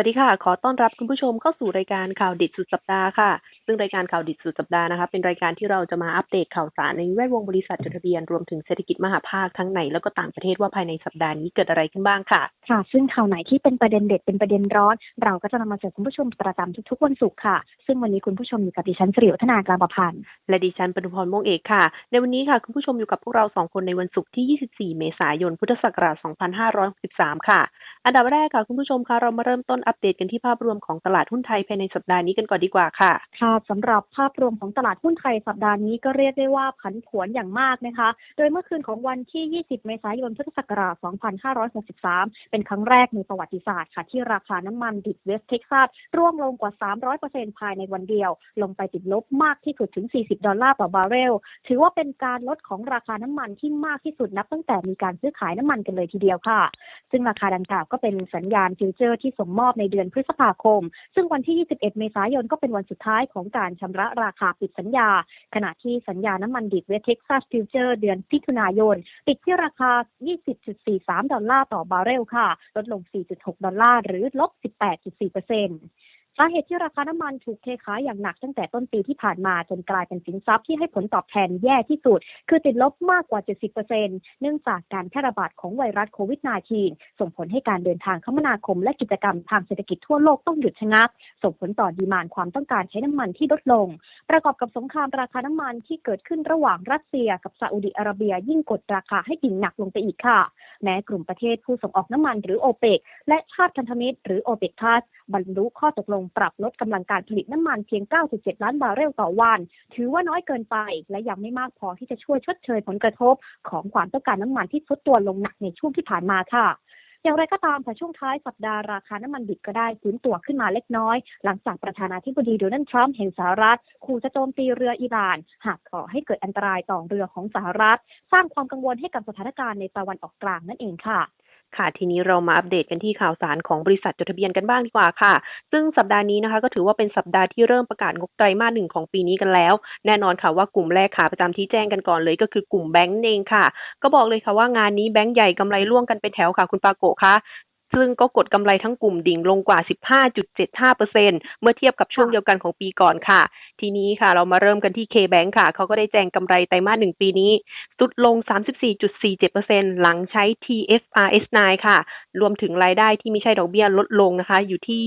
วัสดีค่ะ ขอต้อนรับคุณผู้ชมเข้าสู่รายการข่าวดิดสุดสัปดาห์ค่ะ ซึ่งรายการข่าวดิดสุดสัปดาห์นะคะ เป็นรายการที่เราจะมาอัปเดตข่าวสารในแวดวงบริษัทจดทะเบียน รวมถึงเศรษฐกิจมหาภาคทั้งในแล้วก็ต่างประเทศว่าภายในสัปดาห์นี้เกิดอะไรขึ้นบ้างค่ะ ค่ะ ซึ่งข่าวไหนที่เป็นประเด็นเด็ดเป็นประเด็นร้อน เราก็จะนำมาเสิร์ฟคุณผู้ชมประจำทุกๆวันศุกร์ค่ะ ซึ่งวันนี้คุณผู้ชมอยู่กับดิฉันสิริวัฒนากลางประพันธ์และดิฉันปนุพรม่วงเอกค่ะ ในวันนี้ค่ะคุณผู้ชมอยู่กับพวกเราสองคนในวันศุกร์ที่ 24 เมษายน พุทธศักราช 2563 ค่ะ อันดับแรกค่ะคุณผู้ชมคะเรามาเริ่มต้นอัปเดตกันที่ภาพรวมของตลาดหุ้นไทยภายในสัปดาห์นี้กันก่อนดีกว่าค่ะ ค่ะสำหรับภาพรวมของตลาดหุ้นไทยสัปดาห์นี้ก็เรียกได้ว่าผันผวนอย่างมากนะคะ โดยเมื่อคืนของวันที่ 20 เมษายน พุทธศักราช 2563 เป็นครั้งแรกในประวัติศาสตร์ค่ะ ที่ราคาน้ำมันดิบเวสเท็กซัสร่วงลงกว่า 300%ภายในวันเดียว ลงไปติดลบมากที่สุดถึง 40 ดอลลาร์ต่อบาร์เรล ถือว่าเป็นการลดของราคาน้ำมันที่มากที่สุดนับตั้งแต่มีการซื้อขายน้ำมันกันเลยทีเดียวค่ะ ซึ่งราคาดังกล่าวก็เป็นสัญญาณฟิวเจอร์ที่ส่งมอบอบในเดือนพฤษภาคม ซึ่งวันที่ 21 เมษายนก็เป็นวันสุดท้ายของการชำระราคาปิดสัญญา ขณะที่สัญญาน้ำมันดิบเวสเท็กซัสฟิวเจอร์เดือนพิถุนายน ปิดที่ราคา 20.43 ดอลลาร์ต่อบาร์เรลค่ะ ลดลง 4.6 ดอลลาร์หรือลบ 18.4% สาเหตุที่ราคาน้ำมันถูกเทขายอย่างหนักตั้งแต่ต้นปีที่ผ่านมาจนกลายเป็นสินทรัพย์ที่ให้ผลตอบแทนแย่ที่สุด คือติดลบมากกว่า 70%เนื่องจากการแพร่ระบาดของไวรัสโควิด -19 ส่งผลให้การเดินทางคมนาคมและกิจกรรมทางเศรษฐกิจทั่วโลกต้องหยุดชะงัก ส่งผลต่อดีมานความต้องการใช้น้ำมันที่ลดลง ประกอบกับสงครามราคาน้ำมันที่เกิดขึ้นระหว่างรัสเซียกับซาอุดิอาระเบียยิ่งกดราคาให้ดิ่งหนักลงไปอีกค่ะ แม้กลุ่มประเทศผู้ส่งออกน้ำมันหรือโอเปกและชาติพันธมิตรหรือโอเปกทัสบรรลุข้อตกลงปรับลดกำลังการผลิตน้ำมันเพียง 9.7 ล้านบาร์เรลต่อวัน ถือว่าน้อยเกินไป และยังไม่มากพอที่จะช่วยชดเชยผลกระทบ ของความต้องการน้ำมันที่ทดตัวลงหนักในช่วงที่ผ่านมาค่ะอย่างไรก็ตามค่ะช่วงท้ายสัปดาห์ราคาน้ำมันดิบก็ได้ฟื้นตัวขึ้นมาเล็กน้อย หลังจากประธานาธิบดีโดนัลด์ทรัมป์แห่งสหรัฐขู่จะโจมตีเรืออิหร่าน หากก่อให้เกิดอันตรายต่อเรือของสหรัฐ สร้างความกังวลให้กับสถานการณ์ในตะวันออกกลางนั่นเองค่ะ ค่ะทีนี้เรามาอัปเดตกันที่ข่าวสารของบริษัทจดทะเบียนกันบ้างดีกว่าค่ะ ซึ่งสัปดาห์นี้นะคะ ก็ถือว่าเป็นสัปดาห์ที่เริ่มประกาศงบไตรมาสหนึ่งของปีนี้กันแล้ว แน่นอนค่ะว่ากลุ่มแรกค่ะประจำที่แจ้งกันก่อนเลยก็คือกลุ่มแบงก์เองค่ะ ก็บอกเลยค่ะว่างานนี้แบงก์ใหญ่กำไรร่วงกันเป็นแถวค่ะคุณปาโกะคะ ซึ่งก็กดกำไรทั้งกลุ่มดิ่งลงกว่า 15.75%เมื่อเทียบกับช่วงเดียวกันของปีก่อนค่ะ ทีนี้ค่ะ เรามาเริ่มกันที่ K-Bank ค่ะ เขาก็ได้แจ้งกำไรไตรมาสหนึ่งปีนี้สุดลง 34.47%หลังใช้ TFRS9 ค่ะ รวมถึงรายได้ที่ไม่ใช่ดอกเบี้ยลดลงนะคะ อยู่ที่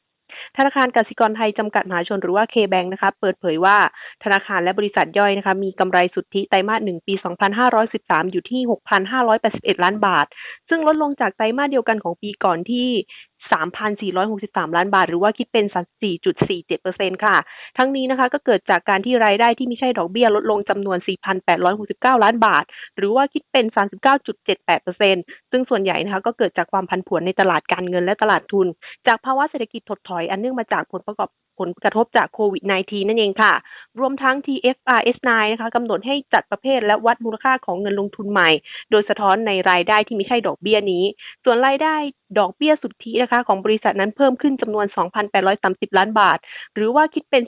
39.78% ธนาคารกสิกรไทยจำกัดมหาชนหรือว่า K-Bank นะคะเปิดเผยว่าธนาคารและบริษัทย่อยนะคะมีกำไรสุทธิไตรมาสหนึ่งปี 2513 อยู่ที่ 6,581 ล้านบาท ซึ่งลดลงจากไตรมาสเดียวกันของปีก่อนที่ 3,463 ล้านบาท หรือว่าคิดเป็น 4.47%ค่ะ ทั้งนี้นะคะก็เกิดจากการที่รายได้ที่ไม่ใช่ดอกเบี้ยลดลงจำนวน 4,869 ล้านบาท หรือว่าคิดเป็น 39.78%ซึ่งส่วนใหญ่นะคะก็เกิดจากความผันผวนในตลาดการเงินและตลาดทุน จากภาวะเศรษฐกิจถดถอยอันเนื่องมาจากผลประกอบ ผลกระทบจากโควิด -19 นั่นเองค่ะ รวมทั้ง TFRS9 นะคะกำหนดให้จัดประเภทและวัดมูลค่าของเงินลงทุนใหม่ โดยสะท้อนในรายได้ที่ไม่ใช่ดอกเบี้ยนี้ ส่วนรายได้ดอกเบี้ยสุทธินะคะ ของบริษัทนั้นเพิ่มขึ้นจำนวน 2,830 ล้านบาท หรือว่าคิดเป็น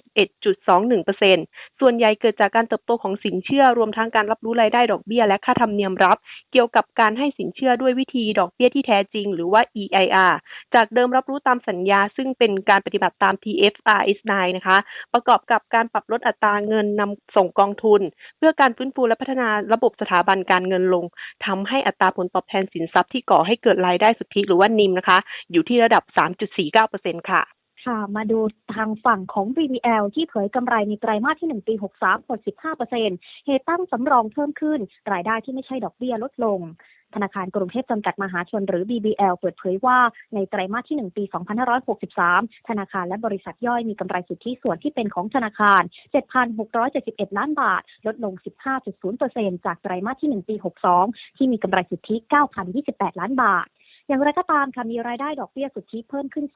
11.21%ส่วนใหญ่เกิดจากการเติบโตของสินเชื่อ รวมทั้งการรับรู้รายได้ดอกเบี้ยและค่าธรรมเนียมรับ เกี่ยวกับการให้สินเชื่อด้วยวิธีดอกเบี้ยที่แท้จริง หรือว่า EIR จากเดิมรับรู้ตามสัญญา ซึ่งเป็นการปฏิบัติตาม TFR TFRS9 นะคะ ประกอบกับการปรับลดอัตราเงินนำส่งกองทุน เพื่อการฟื้นฟูและพัฒนาระบบสถาบันการเงินลงทำให้อัตราผลตอบแทนสินทรัพย์ที่ก่อให้เกิดรายได้สุทธิหรือว่านิมนะคะ อยู่ที่ระดับ 3.49%ค่ะ ค่ะมาดูทางฝั่งของ BBL ที่เผยกำไรในไตรมาสที่ 1 ปี 63 หด 15%เหตุตั้งสำรองเพิ่มขึ้น รายได้ที่ไม่ใช่ดอกเบี้ยลดลง ธนาคารกรุงเทพจำกัดมหาชนหรือ BBL เปิดเผยว่าในไตรมาสที่ 1 ปี 2563 ธนาคารและบริษัทย่อยมีกำไรสุทธิส่วนที่เป็นของธนาคาร 7,671 ล้านบาท ลดลง 15.0%จากไตรมาสที่ 1 ปี 62 ที่มีกำไรสุทธิ 9,028 ล้านบาท อย่างไรก็ตามค่ะมีรายได้ดอกเบี้ยสุทธิเพิ่มขึ้น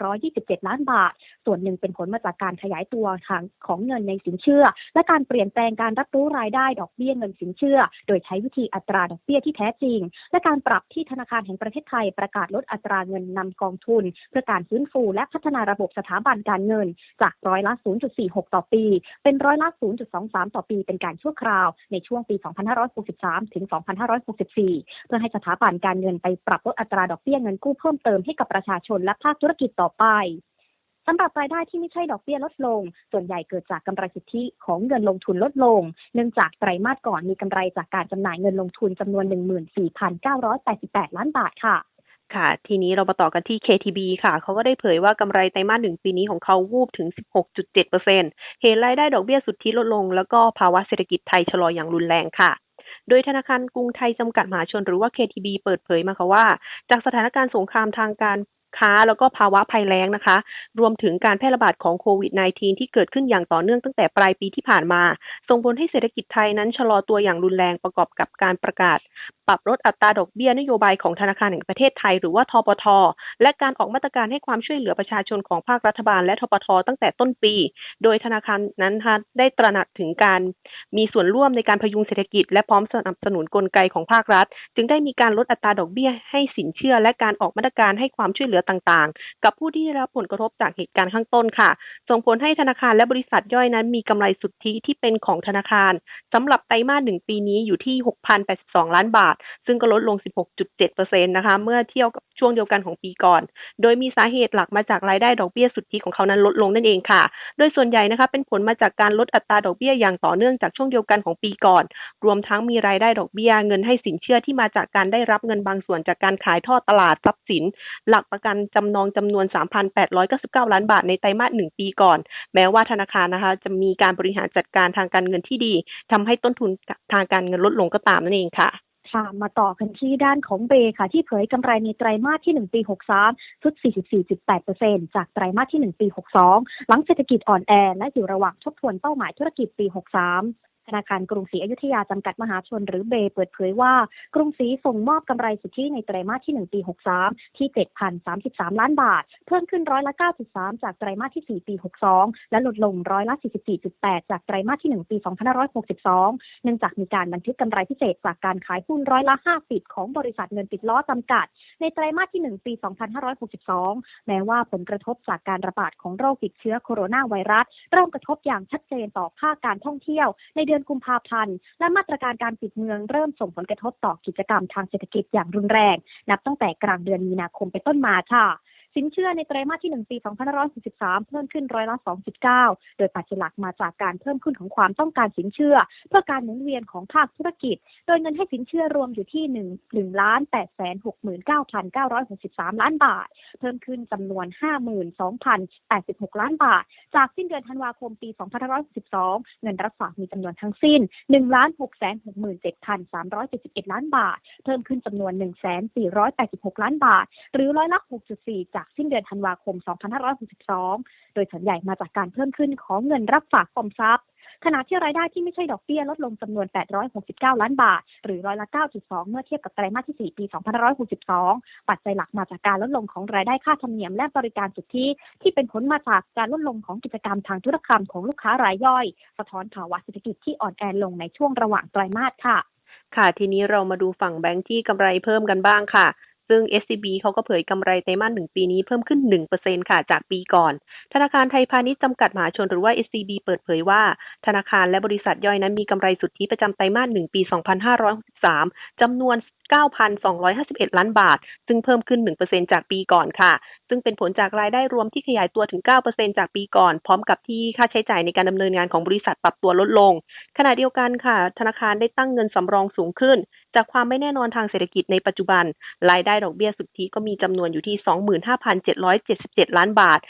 2,627 ล้านบาท ส่วนหนึ่งเป็นผลมาจากการขยายตัวทางของเงินในสินเชื่อ และการเปลี่ยนแปลงการรับรู้รายได้ดอกเบี้ยเงินสินเชื่อ โดยใช้วิธีอัตราดอกเบี้ยที่แท้จริง และการปรับที่ธนาคารแห่งประเทศไทยประกาศลดอัตราเงินนำกองทุน เพื่อการฟื้นฟูและพัฒนาระบบสถาบันการเงิน จากร้อยละ 0.46 ต่อปี เป็นร้อยละ 0.23 ต่อปีเป็นการชั่วคราวในช่วงปี 2563 ถึง 2564 เพื่อให้สถาบันการเงินไปปรับลดอัตราดอกเบี้ยเงินกู้เพิ่มเติมให้กับประชาชนและภาคธุรกิจต่อไปสำหรับรายได้ที่ไม่ใช่ดอกเบี้ยลดลง ส่วนใหญ่เกิดจากกำไรสุทธิของเงินลงทุนลดลง เนื่องจากไตรมาสก่อนมีกำไรจากการจำหน่ายเงินลงทุนจำนวน 14,988 ล้านบาทค่ะค่ะ ทีนี้เรามาต่อกันที่ KTB ค่ะ เขาก็ได้เผยว่ากำไรไตรมาสหนึ่งปีนี้ของเขาวูบถึง 16.7%เห็นรายได้ดอกเบี้ยสุทธิลดลง แล้วก็ภาวะเศรษฐกิจไทยชะลออย่างรุนแรงค่ะ โดยธนาคารกรุงไทยจำกัดมหาชนหรือว่า KTB เปิดเผยมาค่ะว่า จากสถานการณ์สงครามทางการค้าแล้วก็ภาวะภัยแล้งนะคะ รวมถึงการแพร่ระบาดของโควิด -19 ที่เกิดขึ้นอย่างต่อเนื่องตั้งแต่ปลายปีที่ผ่านมา ส่งผลให้เศรษฐกิจไทยนั้นชะลอตัวอย่างรุนแรงประกอบกับการประกาศ ปรับลดอัตราดอกเบี้ยนโยบายของธนาคารแห่งประเทศไทย หรือว่าทปทและการออกมาตรการให้ความช่วยเหลือประชาชนของภาครัฐบาลและทปทตั้งแต่ต้นปี โดยธนาคารนั้นได้ตระหนักถึงการมีส่วนร่วมในการพยุงเศรษฐกิจ และพร้อมสนับสนุนกลไกของภาครัฐ จึงได้มีการลดอัตราดอกเบี้ยให้สินเชื่อ และการออกมาตรการให้ความช่วยเหลือต่างๆ กับผู้ที่ได้รับผลกระทบจากเหตุการณ์ข้างต้นค่ะ ส่งผลให้ธนาคารและบริษัทย่อยนั้น มีกำไรสุทธิที่เป็นของธนาคารสำหรับไตรมาสหนึ่งปีนี้อยู่ที่ 6,082 ล้านบาทซึ่งก็ลดลง 16.7%นะคะ เมื่อเทียบกับช่วงเดียวกันของปีก่อน โดยมีสาเหตุหลักมาจากรายได้ดอกเบี้ยสุทธิของเขานั้นลดลงนั่นเองค่ะ โดยส่วนใหญ่นะคะเป็นผลมาจากการลดอัตราดอกเบี้ยอย่างต่อเนื่องจากช่วงเดียวกันของปีก่อน รวมทั้งมีรายได้ดอกเบี้ยเงินให้สินเชื่อที่มาจากการได้รับเงินบางส่วนจากการขายทอดตลาดทรัพย์สิน หลักประกันจำนองจำนวน 3,899 ล้านบาทในไตรมาสหนึ่งปีก่อน แม้ว่าธนาคารนะคะ จะมีการบริหารจัดการทางการเงินที่ดีทำให้ต้นทุนทางการเงินลดลงก็ตามนั่นเองค่ะ ค่ะมาต่อกันที่ด้านของเบค่ะ ที่เผยกำไรในไตรมาสที่ 1 ปี 63สุด 44.8%จากไตรมาสที่ 1 ปี 62 หลังเศรษฐกิจอ่อนแอและอยู่ระหว่างทบทวนเป้าหมายธุรกิจปี 63 ธนาคารกรุงศรีอยุธยาจำกัดมหาชนหรือเบเปิดเผยว่า กรุงศรีส่งมอบกำไรสุทธิในไตรมาสที่ 1 ปี 63 ที่ 7,033 ล้านบาท เพิ่มขึ้นร้อยละ 9.3 จากไตรมาสที่ 4 ปี 62 และลดลงร้อยละ 44.8 จากไตรมาสที่ 1 ปี 2562 เนื่องจากมีการบันทึกกำไรพิเศษจากการขายหุ้นร้อยละ 50 ของบริษัทเงินติดล้อจำกัด ในไตรมาสที่ 1 ปี 2562 แม้ว่าผลกระทบจากการระบาดของโรคติดเชื้อโคโรนาไวรัสเริ่มกระทบอย่างชัดเจนต่อภาคการท่องเที่ยวในเดือนกุมภาพันธ์ และมาตรการการปิดเมืองเริ่มส่งผลกระทบต่อกิจกรรมทางเศรษฐกิจอย่างรุนแรง นับตั้งแต่กลางเดือนมีนาคมเป็นต้นมาค่ะ สินเชื่อในไตรมาสที่ 1 ปี 2563 เพิ่มขึ้นร้อยละ 2.9 โดยปัจจัยหลักมาจากการเพิ่มขึ้นของความต้องการสินเชื่อ เพื่อการหมุนเวียนของภาคธุรกิจ โดยเงินให้สินเชื่อรวมอยู่ที่1 1ล้าน8 6 9 963 ล้านบาท เพิ่มขึ้นจำนวน 52,086 ล้านบาท จากสิ้นเดือนธันวาคมปี 2562 เงินรับฝากมีจำนวนทั้งสิ้น1 667,371 ล้านบาท เพิ่มขึ้นจำนวน 1,486 ล้านบาท หรือร้อยละ 6.4 จากสิ้นเดือนธันวาคม 2562 โดยส่วนใหญ่มาจากการเพิ่มขึ้นของเงินรับฝากออมทรัพย์ขณะที่รายได้ที่ไม่ใช่ดอกเบี้ยลดลงจำนวน 869 ล้านบาท หรือร้อยละ 9.2 เมื่อเทียบกับไตรมาสที่ 4 ปี 2562 ปัจจัยหลักมาจากการลดลงของรายได้ค่าธรรมเนียมและบริการสุทธิที่เป็นผลมาจากการลดลงของกิจกรรมทางธุรกรรมของลูกค้ารายย่อย สะท้อนภาวะเศรษฐกิจที่อ่อนแอลงในช่วงระหว่างไตรมาสค่ะ ค่ะ ทีนี้เรามาดูฝั่งแบงค์ที่กำไรเพิ่มกันบ้างค่ะ ซึ่ง SCB เขาก็เผยกำไรไตรมาสหนึ่งปีนี้เพิ่มขึ้น 1%ค่ะ จากปีก่อน ธนาคารไทยพาณิชย์จำกัดมหาชนหรือว่า SCB เปิดเผยว่า ธนาคารและบริษัทย่อยนั้นมีกำไรสุทธิประจำไตรมาสหนึ่งปี 2563จำนวน 9,251 ล้านบาท ซึ่งเพิ่มขึ้น 1%จากปีก่อนค่ะ ซึ่งเป็นผลจากรายได้รวมที่ขยายตัวถึง 9%จากปีก่อน พร้อมกับที่ค่าใช้จ่ายในการดำเนินงานของบริษัทปรับตัวลดลง ขณะเดียวกันค่ะ ธนาคารได้ตั้งเงินสำรองสูงขึ้น จากความไม่แน่นอนทางเศรษฐกิจในปัจจุบัน รายได้ดอกเบี้ยสุทธิก็มีจำนวนอยู่ที่ 25,777 ล้านบาท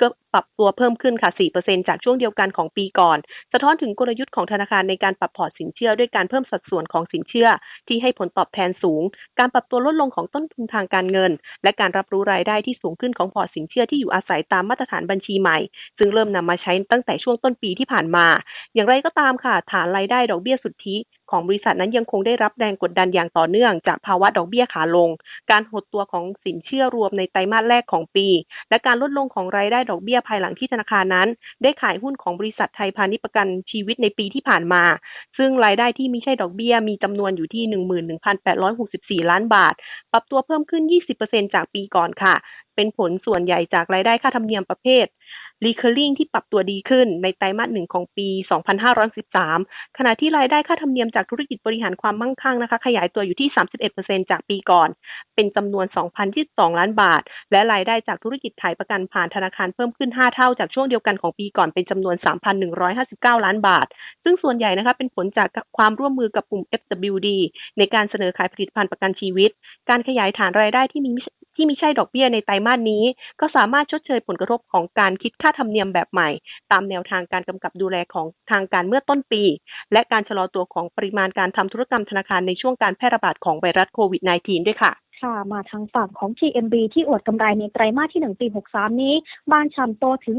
ก็ปรับตัวเพิ่มขึ้นค่ะ 4%จากช่วงเดียวกันของปีก่อน สะท้อนถึงกลยุทธ์ของธนาคารในการปรับพอร์ตสินเชื่อด้วยการเพิ่มสัดส่วนของสินเชื่อ ที่ให้ผลตอบแทนสูง การปรับตัวลดลงของต้นทุนทางการเงิน และการรับรู้รายได้ที่สูงขึ้นของพอร์ตสินเชื่อที่อยู่อาศัยตามมาตรฐานบัญชีใหม่ ซึ่งเริ่มนำมาใช้ตั้งแต่ช่วงต้นปีที่ผ่านมา อย่างไรก็ตามค่ะ ฐานรายได้ดอกเบี้ยสุทธิ ของบริษัทนั้นยังคงได้รับแรงกดดันอย่างต่อเนื่องจากภาวะดอกเบี้ยขาลง การหดตัวของสินเชื่อรวมในไตรมาสแรกของปี และการลดลงของรายได้ดอกเบี้ยภายหลังที่ธนาคารนั้น ได้ขายหุ้นของบริษัทไทยพาณิชย์ประกันชีวิตในปีที่ผ่านมา ซึ่งรายได้ที่ไม่ใช่ดอกเบี้ยมีจำนวนอยู่ที่ 11,864 ล้านบาท ปรับตัวเพิ่มขึ้น 20%จากปีก่อนค่ะ เป็นผลส่วนใหญ่จากรายได้ค่าธรรมเนียมประเภท recurring ที่ปรับตัวดีขึ้นในไตรมาสหนึ่งของปี 2513ขณะที่รายได้ค่าธรรมเนียมจากธุรกิจบริหารความมั่งคั่งนะคะ ขยายตัวอยู่ที่ 31%จากปีก่อน เป็นจำนวน 2,022 ล้านบาท และรายได้จากธุรกิจขายประกันผ่านธนาคารเพิ่มขึ้น 5 เท่าจากช่วงเดียวกันของปีก่อนเป็นจำนวน 3,159 ล้านบาท ซึ่งส่วนใหญ่นะคะเป็นผลจากความร่วมมือกับกลุ่ม FWD ในการเสนอขายผลิตภัณฑ์ประกันชีวิต การขยายฐานรายได้ที่มี ที่ไม่ใช่ดอกเบี้ยในไตรมาสนี้ ก็สามารถชดเชยผลกระทบของการคิดค่าธรรมเนียมแบบใหม่ ตามแนวทางการกำกับดูแลของทางการเมื่อต้นปี และการชะลอตัวของปริมาณการทำธุรกรรมธนาคารในช่วงการแพร่ระบาดของไวรัสโควิด -19 ด้วยค่ะค่ะมาทางฝั่งของ TMB ที่อวดกำไรในไตรมาสที่ 1 ปี 63 นี้ บานฉ่ำโตถึง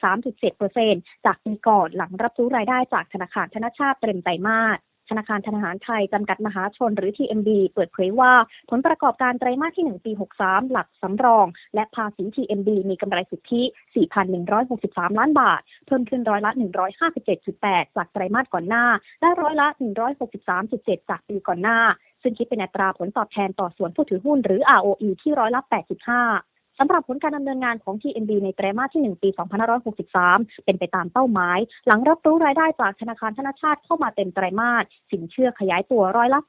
163.7%จากปีก่อนหลังรับรู้รายได้จากธนาคารธนชาติเต็มไตรมาส ธนาคารธนาคารไทยจำกัดมหาชนหรือ TMB เปิดเผยว่า ผลประกอบการไตรมาสที่ 1 ปี 63 หลักสำรอง และภาษี TMB มีกำไรสุทธิ 4,163 ล้านบาท เพิ่มขึ้นร้อยละ 157.8 จากไตรมาสก่อนหน้า และร้อยละ 163.7 จากปีก่อนหน้า ซึ่งคิดเป็นอัตราผลตอบแทนต่อส่วนผู้ถือหุ้นหรือ ROE ที่ร้อยละ 8.5 สำหรับผลการดำเนินงานของ TMB ในไตรมาสที่ 1 ปี 2563 เป็นไปตามเป้าหมาย หลังรับรู้รายได้จากธนาคารธนชาติเข้ามาเต็มไตรมาส สินเชื่อขยายตัวร้อยละ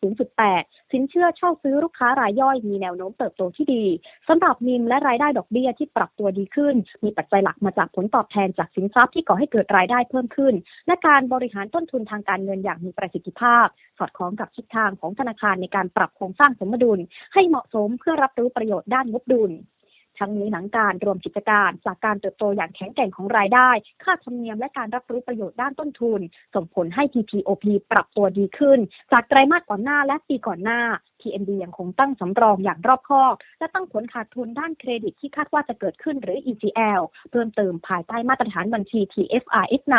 0.8 สินเชื่อเช่าซื้อลูกค้ารายย่อยมีแนวโน้มเติบโตที่ดีสำหรับนิมและรายได้ดอกเบี้ยที่ปรับตัวดีขึ้น มีปัจจัยหลักมาจากผลตอบแทนจากสินทรัพย์ที่ก่อให้เกิดรายได้เพิ่มขึ้น และการบริหารต้นทุนทางการเงินอย่างมีประสิทธิภาพ สอดคล้องกับทิศทางของธนาคารในการปรับโครงสร้างสมดุล ให้เหมาะสมเพื่อรับรู้ประโยชน์ด้านงบดุล ทั้งนี้หลังการรวมกิจการ จากการเติบโตอย่างแข็งแกร่งของรายได้ ค่าธรรมเนียมและการรับรู้ประโยชน์ด้านต้นทุน ส่งผลให้ PPOP ปรับตัวดีขึ้น จากไตรมาสก่อนหน้าและปีก่อนหน้า TMB ยังคงตั้งสำรองอย่างรอบคอบ และตั้งผลขาดทุนด้านเครดิตที่คาดว่าจะเกิดขึ้นหรือ ECL เพิ่มเติมภายใต้มาตรฐานบัญชี TFRS9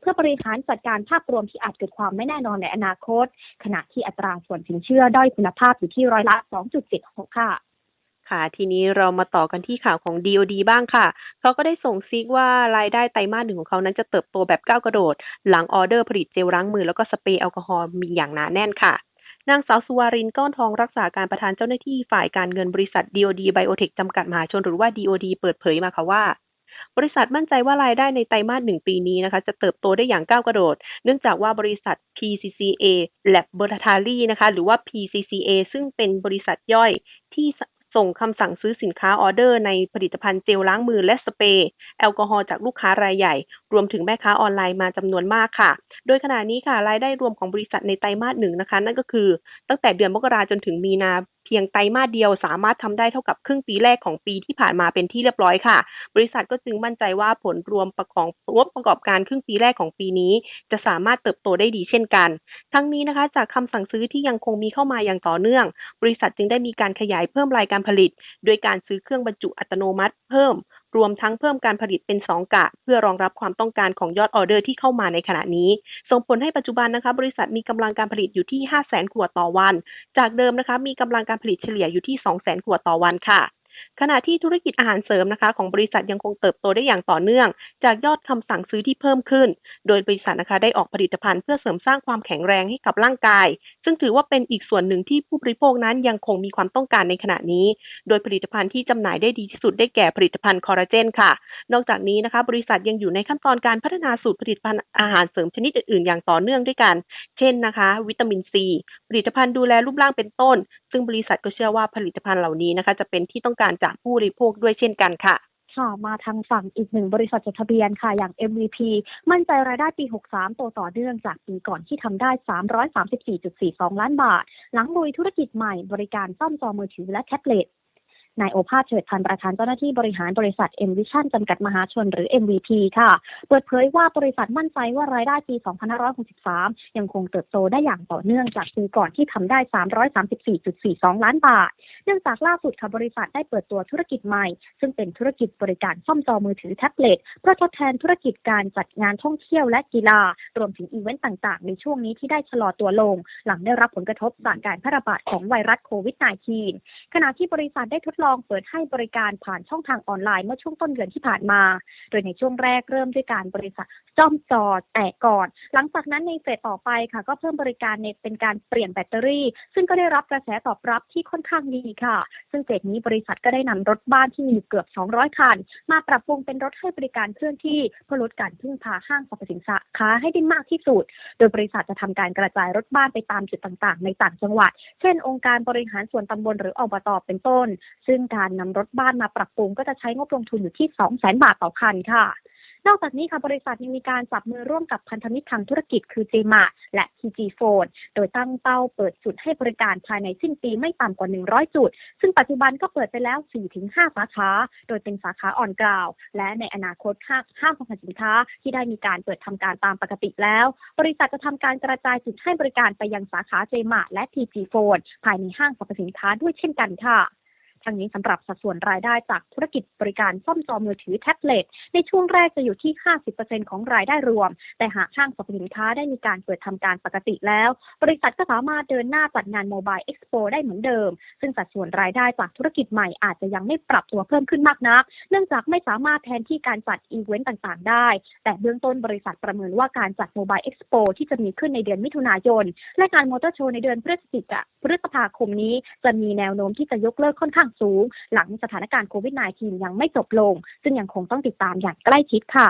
เพื่อบริหารจัดการภาพรวมที่อาจเกิดความไม่แน่นอนในอนาคต ขณะที่อัตราส่วนสินเชื่อด้อยคุณภาพอยู่ที่ร้อยละ 2.76 ค่ะ ค่ะ ทีนี้เรามาต่อกันที่ข่าวของ DOD บ้างค่ะ เขาก็ได้ส่งซิกว่ารายได้ไตรมาสหนึ่งของเขานั้นจะเติบโตแบบก้าวกระโดด หลังออเดอร์ผลิตเจลล้างมือแล้วก็สเปรย์แอลกอฮอล์มีอย่างหนาแน่นค่ะนางสาวสุวารินก้อนทองรักษาการประธานเจ้าหน้าที่ฝ่ายการเงินบริษัท DOD Biotech จำกัดมหาชนหรือว่า DOD เปิดเผยมาค่ะว่า บริษัทมั่นใจว่ารายได้ในไตรมาสหนึ่งปีนี้นะคะ จะเติบโตได้อย่างก้าวกระโดด เนื่องจากว่าบริษัท PCCA Laboratory นะคะ หรือว่า PCCA ซึ่งเป็นบริษัทย่อยที่ ส่งคำสั่งซื้อสินค้าออเดอร์ในผลิตภัณฑ์เจลล้างมือและสเปรย์แอลกอฮอล์จากลูกค้ารายใหญ่ รวมถึงแม่ค้าออนไลน์มาจำนวนมากค่ะ โดยขณะนี้ค่ะรายได้รวมของบริษัทในไตรมาสหนึ่งนะคะ นั่นก็คือตั้งแต่เดือนมกราจนถึงมีนาเพียงไตรมาสเดียวสามารถทำได้เท่ากับครึ่งปีแรกของปีที่ผ่านมาเป็นที่เรียบร้อยค่ะ บริษัทก็จึงมั่นใจว่าผลรวมประกอบงบประกอบการครึ่งปีแรกของปีนี้ จะสามารถเติบโตได้ดีเช่นกัน ทั้งนี้นะคะ จากคำสั่งซื้อที่ยังคงมีเข้ามาอย่างต่อเนื่อง บริษัทจึงได้มีการขยายเพิ่มรายการผลิต โดยการซื้อเครื่องบรรจุอัตโนมัติเพิ่ม รวมทั้งเพิ่มการผลิตเป็น 2 กะ เพื่อรองรับความต้องการของยอดออเดอร์ที่เข้ามาในขณะนี้ ส่งผลให้ปัจจุบันนะคะ บริษัทมีกำลังการผลิตอยู่ที่ 5 0 0 0 0 0ขวดต่อวัน จากเดิมนะคะมีกำลังการผลิตเฉลี่ยอยู่ที่ 2 0 0 0 0 0ขวดต่อวันค่ะ ขณะที่ธุรกิจอาหารเสริมนะคะ ของบริษัทยังคงเติบโตได้อย่างต่อเนื่อง จากยอดคำสั่งซื้อที่เพิ่มขึ้น โดยบริษัทนะคะได้ออกผลิตภัณฑ์เพื่อเสริมสร้างความแข็งแรงให้กับร่างกาย ซึ่งถือว่าเป็นอีกส่วนหนึ่งที่ผู้บริโภคนั้นยังคงมีความต้องการในขณะนี้ โดยผลิตภัณฑ์ที่จำหน่ายได้ดีที่สุดได้แก่ผลิตภัณฑ์คอลลาเจนค่ะ นอกจากนี้นะคะ บริษัทยังอยู่ในขั้นตอนการพัฒนาสูตรผลิตภัณฑ์อาหารเสริมชนิดอื่นๆ อย่างต่อเนื่องด้วยกัน เช่นนะคะ วิตามินซีผลิตภัณฑ์ดูแลรูปร่างเป็นต้น ซึ่งบริษัทก็เชื่อว่าผลิตภัณฑ์เหล่านี้นะคะ จะเป็นที่ต้องการจากผู้บริโภคด้วยเช่นกันค่ะค่ะมาทางฝั่งอีกหนึ่งบริษัทจดทะเบียนค่ะ อย่าง MVP มั่นใจรายได้ปี 63 โตต่อเนื่องจากปีก่อนที่ทำได้ 334.42 ล้านบาท หลังลุยธุรกิจใหม่บริการซ่อมจอมือถือและแท็บเล็ต นายโอภาสเฉิดพันธ์ประธานเจ้าหน้าที่บริหารบริษัท Envision จำกัดมหาชนหรือ MVP ค่ะ เปิดเผยว่าบริษัทมั่นใจว่ารายได้ปี 2563 ยังคงเติบโตได้อย่างต่อเนื่องจากปีก่อนที่ทำได้ 334.42 ล้านบาท เนื่องจากล่าสุดค่ะบริษัทได้เปิดตัวธุรกิจใหม่ ซึ่งเป็นธุรกิจบริการซ่อมจอมือถือแท็บเล็ตเพื่อทดแทนธุรกิจการจัดงานท่องเที่ยวและกีฬา รวมถึงอีเวนต์ต่างๆ ในช่วงนี้ที่ได้ชะลอตัวลง หลังได้รับผลกระทบจากการแพร่ระบาดของไวรัสโควิด -19 ขณะที่บริษัทได้ทดลองเปิดให้บริการผ่านช่องทางออนไลน์เมื่อช่วงต้นเดือนที่ผ่านมา โดยในช่วงแรกเริ่มด้วยการบริษัทซ่อมจอดแตกก่อน หลังจากนั้นในเฟสต่อไปค่ะ ก็เพิ่มบริการในเป็นการเปลี่ยนแบตเตอรี่ ซึ่งก็ได้รับกระแสตอบรับที่ค่อนข้างดีค่ะ ซึ่งเฟสนี้บริษัทก็ได้นำรถบ้านที่มีอยู่เกือบ 200 คัน มาปรับปรุงเป็นรถให้บริการเคลื่อนที่เพื่อลดการพึ่งพาห้างสรรพสินค้าให้ได้มากที่สุด โดยบริษัทจะทำการกระจายรถบ้านไปตามจุดต่างๆ ในต่างจังหวัด เช่น องค์การบริหารส่วนตำบลหรืออบตเป็นต้นซึ่งึ่งการนำรถบ้านมาปรับปรุงก็จะใช้งบลงทุนอยู่ที่ 200,000 บาทต่อคันค่ะ นอกจากนี้ค่ะบริษัทยังมีการจับมือร่วมกับพันธมิตรทางธุรกิจคือ j m a และ TG Phone โดยตั้งเป้าเปิดจุดให้บริการภายในสิ้นปีไม่ต่ำกว่า 100 จุด ซึ่งปัจจุบันก็เปิดไปแล้ว 4-5 สาขา โดยเป็นสาขาออนกราว และในอนาคตห้างห้างสรรพสินค้า ที่ได้มีการเปิดทำการตามปกติแล้ว บริษัทจะทำการกระจายจุดให้บริการไปยังสาขา j m a และ TG Phone ภายในห้างสรรพสินค้าด้วยเช่นกันค่ะ ทั้งนี้สำหรับสัดส่วนรายได้จากธุรกิจบริการซ่อมจอมือถือแท็บเล็ตในช่วงแรกจะอยู่ที่ 50%ของรายได้รวม แต่หากห้างสรรพสินค้าได้มีการเปิดทำการปกติแล้ว บริษัทก็สามารถเดินหน้าจัดงานโมบายเอ็กซ์โปได้เหมือนเดิม ซึ่งสัดส่วนรายได้จากธุรกิจใหม่อาจจะยังไม่ปรับตัวเพิ่มขึ้นมากนัก เนื่องจากไม่สามารถแทนที่การจัดอีเวนต์ต่างๆ ได้ แต่เบื้องต้นบริษัทประเมินว่าการจัดโมบายเอ็กซ์โปที่จะมีขึ้นในเดือนมิถุนายน และงานมอเตอร์โชว์ในเดือนพฤศจิกาพฤษภาคมนี้ จะมีแนวโน้มที่จะยกเลิกค่อนข้างสูง หลังสถานการณ์โควิด -19 ยังไม่จบลง ซึ่งยังคงต้องติดตามอย่างใกล้ชิดค่ะ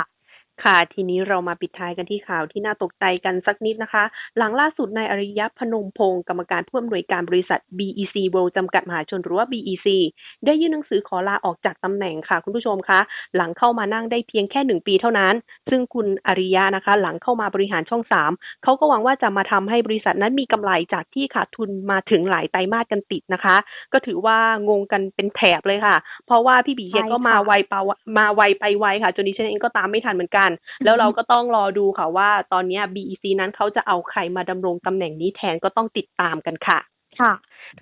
ค่ะ ทีนี้เรามาปิดท้ายกันที่ข่าวที่น่าตกใจกันสักนิดนะคะ หลังล่าสุดนายอริยะพนมพงศ์กรรมการผู้อำนวยการบริษัท BEC World จำกัดมหาชนหรือว่า BEC ได้ยื่นหนังสือขอลาออกจากตำแหน่งค่ะ คุณผู้ชมคะ หลังเข้ามานั่งได้เพียงแค่หนึ่งปีเท่านั้น ซึ่งคุณอริยะนะคะ หลังเข้ามาบริหารช่องสามเขาก็หวังว่าจะมาทำให้บริษัทนั้นมีกำไรจากที่ขาดทุนมาถึงหลายไตรมาสกันติดนะคะ ก็ถือว่างงกันเป็นแถบเลยค่ะ เพราะว่าพี่บีเฮียก็มาค่ะไปมาไวไปไวค่ะ จนดิฉันเองก็ตามไม่ทันเหมือนกันแล้วเราก็ต้องรอดูค่ะว่าตอนเนี้ย BEC นั้นเขาจะเอาใครมาดำรงตำแหน่งนี้แทนก็ต้องติดตามกันค่ะ ค่ะ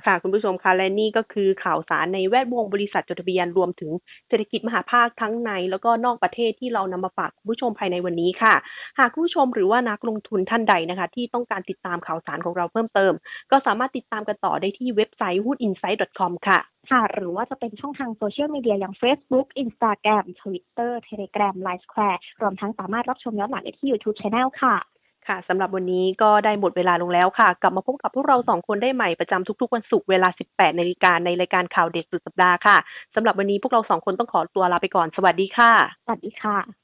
ค่ะ คุณผู้ชมคะและนี่ก็คือข่าวสารในแวดวงบริษัทจดทะเบียนรวมถึงเศรษฐกิจมหาภาคทั้งใน แล้วก็นอกประเทศที่เรานำมาฝากคุณผู้ชมภายในวันนี้ค่ะ หากคุณผู้ชมหรือว่านักลงทุนท่านใดนะคะ ที่ต้องการติดตามข่าวสารของเราเพิ่มเติม ก็สามารถติดตามกันต่อได้ที่เว็บไซต์ woodinsight.com ค่ะค่ะ หรือว่าจะเป็นช่องทางโซเชียลมีเดียอย่าง Facebook Instagram Twitter Telegram Line Square รวมทั้งสามารถรับชมย้อนหลังได้ที่ YouTube Channel ค่ะ ค่ะสำหรับวันนี้ก็ได้หมดเวลาลงแล้วค่ะ กลับมาพบกับพวกเราสองคนได้ใหม่ประจำทุกๆ วันศุกร์เวลา 18นาฬิกาในรายการข่าวเด็ดสุดสัปดาห์ค่ะสำหรับวันนี้พวกเราสองคนต้องขอตัวลาไปก่อน สวัสดีค่ะ สวัสดีค่ะ